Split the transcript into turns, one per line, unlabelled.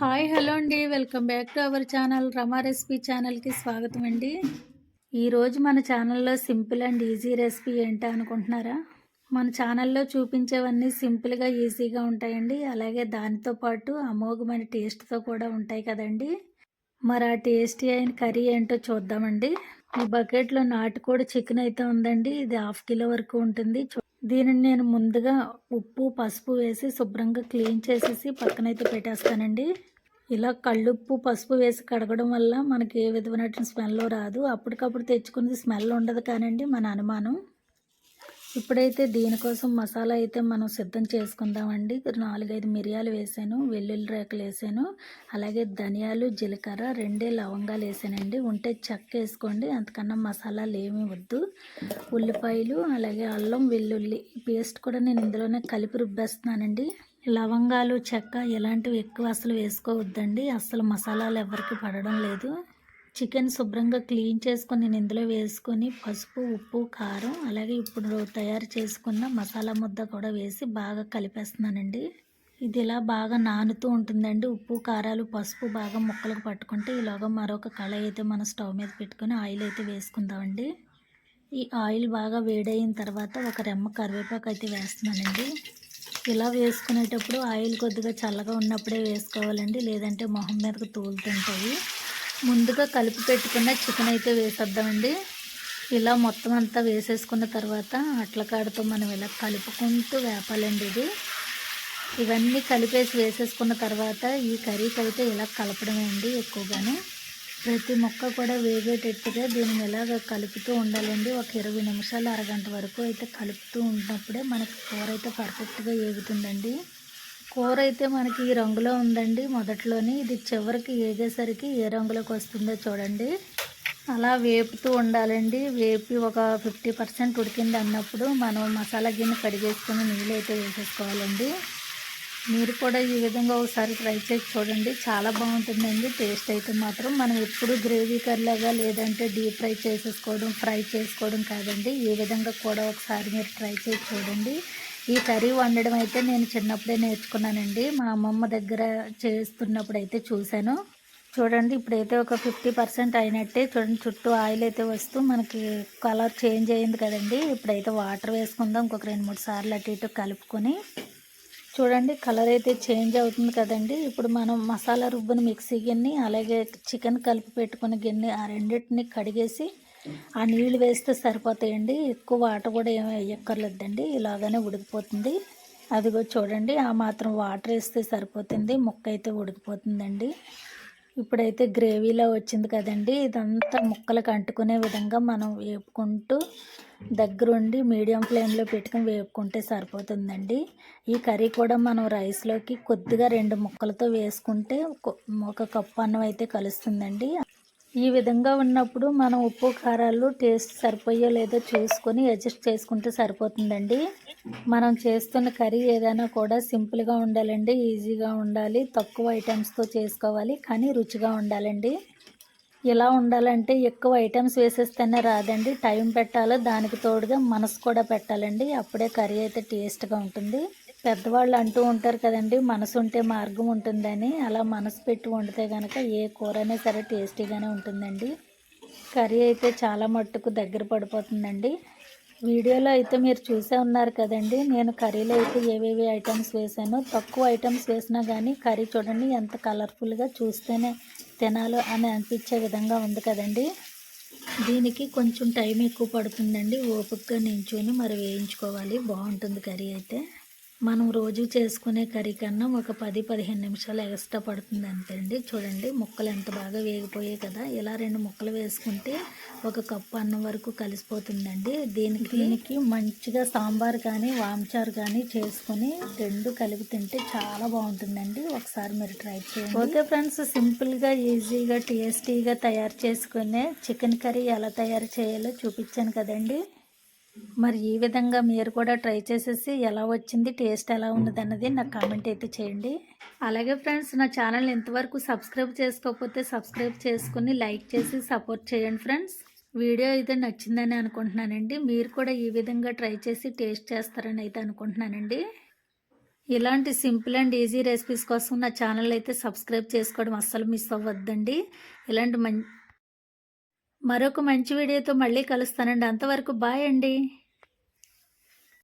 Hi hello అండి. Welcome back to our channel Rama recipe ఛానల్కి స్వాగతం అండి. ఈరోజు మన ఛానల్లో సింపుల్ అండ్ ఈజీ రెసిపీ ఏంటా అనుకుంటున్నారా? మన ఛానల్లో చూపించేవన్నీ సింపుల్గా ఈజీగా ఉంటాయండి. అలాగే దానితో పాటు అమోఘమైన టేస్ట్తో కూడా ఉంటాయి కదండి. మరి ఆ టేస్టీ అయిన కర్రీ ఏంటో చూద్దామండి. ఈ బకెట్లో నాటుకోడి చికెన్ అయితే ఉందండి. ఇది హాఫ్ కిలో వరకు ఉంటుంది. చూ- దీనిని నేను ముందుగా ఉప్పు పసుపు వేసి శుభ్రంగా క్లీన్ చేసేసి పక్కనైతే పెట్టేస్తానండి. ఇలా కళ్ళుప్పు పసుపు వేసి కడగడం వల్ల మనకి ఏ విధమైన స్మెల్ రాదు. అప్పటికప్పుడు తెచ్చుకున్నది స్మెల్ ఉండదు కానండి మన అనుమానం. ఇప్పుడైతే దీనికోసం మసాలా అయితే మనం సిద్ధం చేసుకుందామండి. నాలుగైదు మిరియాలు వేసాను వెల్లుల్లి రేకలు వేసాను అలాగే ధనియాలు జీలకర్ర రెండే లవంగాలు వేసానండి. ఉంటే చెక్క వేసుకోండి అంతకన్నా మసాలాలు ఏమీ వద్దు. ఉల్లిపాయలు అలాగే అల్లం వెల్లుల్లి పేస్ట్ కూడా నేను ఇందులోనే కలిపి రుబ్బేస్తున్నానండి. లవంగాలు చెక్క ఇలాంటివి ఎక్కువ అసలు వేసుకోవద్దండి. అసలు మసాలాలు ఎవరికి పడడం లేదు. చికెన్ శుభ్రంగా క్లీన్ చేసుకొని నేను ఇందులో వేసుకొని పసుపు ఉప్పు కారం అలాగే ఇప్పుడు తయారు చేసుకున్న మసాలా ముద్ద కూడా వేసి బాగా కలిపేస్తున్నానండి. ఇది ఇలా బాగా నానుతూ ఉంటుందండి. ఉప్పు కారాలు పసుపు బాగా ముక్కలకు పట్టుకుంటే ఈలోగా మరొక కళాయి అయితే మనం స్టవ్ మీద పెట్టుకొని ఆయిల్ అయితే వేసుకుందామండి. ఈ ఆయిల్ బాగా వేడైన తర్వాత ఒక రెమ్మ కరివేపాకు అయితే వేస్తున్నానండి. ఇలా వేసుకునేటప్పుడు ఆయిల్ కొద్దిగా చల్లగా ఉన్నప్పుడే వేసుకోవాలండి. లేదంటే మొహం మీదకు తూలుతుంటాయి. ముందుగా కలిపి పెట్టుకున్న చికెన్ అయితే వేసేద్దామండి. ఇలా మొత్తం అంతా వేసేసుకున్న తర్వాత అట్ల కాడతో మనం ఇలా కలుపుకుంటూ వేపాలండి ఇది. ఇవన్నీ కలిపేసి వేసేసుకున్న తర్వాత ఈ కర్రీకి అయితే ఇలా కలపడమే అండి ఎక్కువగానే. ప్రతి మొక్క కూడా వేగేటట్టుగా దీన్ని ఇలాగ కలుపుతూ ఉండాలండి? ఒక ఇరవై నిమిషాలు అరగంట వరకు అయితే కలుపుతూ ఉన్నప్పుడే మనకి కూర అయితే పర్ఫెక్ట్గా వేగుతుందండి కూర అయితే మనకి ఈ రంగులో ఉందండి. మొదట్లోని ఇది చివరికి ఏగేసరికి ఏ రంగులోకి వస్తుందో చూడండి. అలా వేపుతూ ఉండాలండి. వేపి ఒక ఫిఫ్టీ పర్సెంట్ ఉడికింది అన్నప్పుడు మనం మసాలా గిన్నె కడిగేసుకుని నీళ్ళు అయితే వేసేసుకోవాలండి. మీరు కూడా ఈ విధంగా ఒకసారి ట్రై చేసి చూడండి. చాలా బాగుంటుందండి. టేస్ట్ అయితే మాత్రం మనం ఎప్పుడు గ్రేవీ కర్రీలాగా లేదంటే డీప్ ఫ్రై చేసేసుకోవడం ఫ్రై చేసుకోవడం కాదండి. ఈ విధంగా కూడా ఒకసారి మీరు ట్రై చేసి చూడండి. ఈ కర్రీ వండడం అయితే నేను చిన్నప్పుడే నేర్చుకున్నానండి. మా అమ్మమ్మ దగ్గర చేస్తున్నప్పుడు అయితే చూశాను. చూడండి ఇప్పుడైతే ఒక ఫిఫ్టీ పర్సెంట్ అయినట్టే చూడండి చుట్టూ ఆయిల్ అయితే వస్తూ మనకి కలర్ చేంజ్ అయింది కదండి. ఇప్పుడైతే వాటర్ వేసుకుందాం ఇంకొక రెండు మూడు సార్లు అటు ఇటు కలుపుకొని. చూడండి కలర్ అయితే చేంజ్ అవుతుంది కదండి. ఇప్పుడు మనం మసాలా రుబ్బుని మిక్సీ గిన్నె అలాగే చికెన్ కలిపి పెట్టుకున్న గిన్నె ఆ రెండింటిని కడిగేసి ఆ నీళ్ళు వేస్తే సరిపోతాయండి. ఎక్కువ వాటర్ కూడా ఏమి వేయక్కర్లేదండి. ఇలాగనే ఉడికిపోతుంది. అదిగో చూడండి ఆ మాత్రం వాటర్ వేస్తే సరిపోతుంది. ముక్క అయితే ఉడికిపోతుందండి. ఇప్పుడైతే గ్రేవీలో వచ్చింది కదండి. ఇదంతా ముక్కలకు అంటుకునే విధంగా మనం వేపుకుంటూ దగ్గరుండి మీడియం ఫ్లేమ్లో పెట్టుకుని వేపుకుంటే సరిపోతుందండి. ఈ కర్రీ కూడా మనం రైస్లోకి కొద్దిగా రెండు ముక్కలతో వేసుకుంటే ఒక కప్పు అన్నం అయితే కలుస్తుందండి. ఈ విధంగా ఉన్నప్పుడు మనం ఉప్పు కారాలు టేస్ట్ సరిపోయో లేదో చూసుకొని అడ్జస్ట్ చేసుకుంటే సరిపోతుందండి. మనం చేస్తున్న కర్రీ ఏదైనా కూడా సింపుల్గా ఉండాలండి ఈజీగా ఉండాలి తక్కువ ఐటమ్స్తో చేసుకోవాలి కానీ రుచిగా ఉండాలండి. ఇలా ఉండాలంటే ఎక్కువ ఐటమ్స్ వేసేస్తేనే రాదండి. టైం పెట్టాలి దానికి తోడుగా మనసు కూడా పెట్టాలండి. అప్పుడే కర్రీ అయితే టేస్ట్గా ఉంటుంది. పెద్దవాళ్ళు అంటూ ఉంటారు కదండి మనసు ఉంటే మార్గం ఉంటుందని. అలా మనసు పెట్టి వండితే కనుక ఏ కూరైనా సరే టేస్టీగానే ఉంటుందండి. కర్రీ అయితే చాలా మట్టుకు దగ్గర పడిపోతుందండి. వీడియోలో అయితే మీరు చూసే ఉన్నారు కదండి నేను కర్రీలో అయితే ఏవేవి ఐటమ్స్ వేసానో తక్కువ ఐటమ్స్ వేసినా కానీ కర్రీ చూడండి ఎంత కలర్ఫుల్గా చూస్తేనే తినాలో అని అనిపించే విధంగా ఉంది కదండి. దీనికి కొంచెం టైం ఎక్కువ పడుతుందండి ఓపికగా నించుని మరి వేయించుకోవాలి. బాగుంటుంది కర్రీ అయితే. మనం రోజు చేసుకునే కర్రీ కన్నా ఒక పది పదిహేను నిమిషాలు ఎక్స్ట్రా పడుతుంది అంతే అండి చూడండి ముక్కలు ఎంత బాగా వేగిపోయాయి కదా. ఇలా రెండు ముక్కలు వేసుకుంటే ఒక కప్పు అన్నం వరకు కలిసిపోతుందండి. దీనికి దీనికి మంచిగా సాంబార్ కానీ వాంచారు కానీ చేసుకొని రెండు కలిపి తింటే చాలా బాగుంటుందండి. ఒకసారి మీరు ట్రై చేయండి. ఓకే ఫ్రెండ్స్ సింపుల్గా ఈజీగా టేస్టీగా తయారు చేసుకునే చికెన్ కర్రీ ఎలా తయారు చేయాలో చూపించాను కదండి. మరి ఈ విధంగా మీరు కూడా ట్రై చేసేసి ఎలా వచ్చింది టేస్ట్ ఎలా ఉన్నది అన్నది నాకు కామెంట్ అయితే చేయండి. అలాగే ఫ్రెండ్స్ నా ఛానల్ ఇంతవరకు సబ్స్క్రైబ్ చేసుకోకపోతే సబ్స్క్రైబ్ చేసుకుని లైక్ చేసి సపోర్ట్ చేయండి ఫ్రెండ్స్. వీడియో అయితే నచ్చిందని అనుకుంటున్నానండి. మీరు కూడా ఈ విధంగా ట్రై చేసి టేస్ట్ చేస్తారని అయితే అనుకుంటున్నానండి. ఇలాంటి సింపుల్ అండ్ ఈజీ రెసిపీస్ కోసం నా ఛానల్ అయితే సబ్స్క్రైబ్ చేసుకోవడం అస్సలు మిస్ అవ్వద్దండి. ఇలాంటి మం మరొక మంచి వీడియోతో మళ్ళీ కలుస్తానండి. అంతవరకు బాయ్ అండి.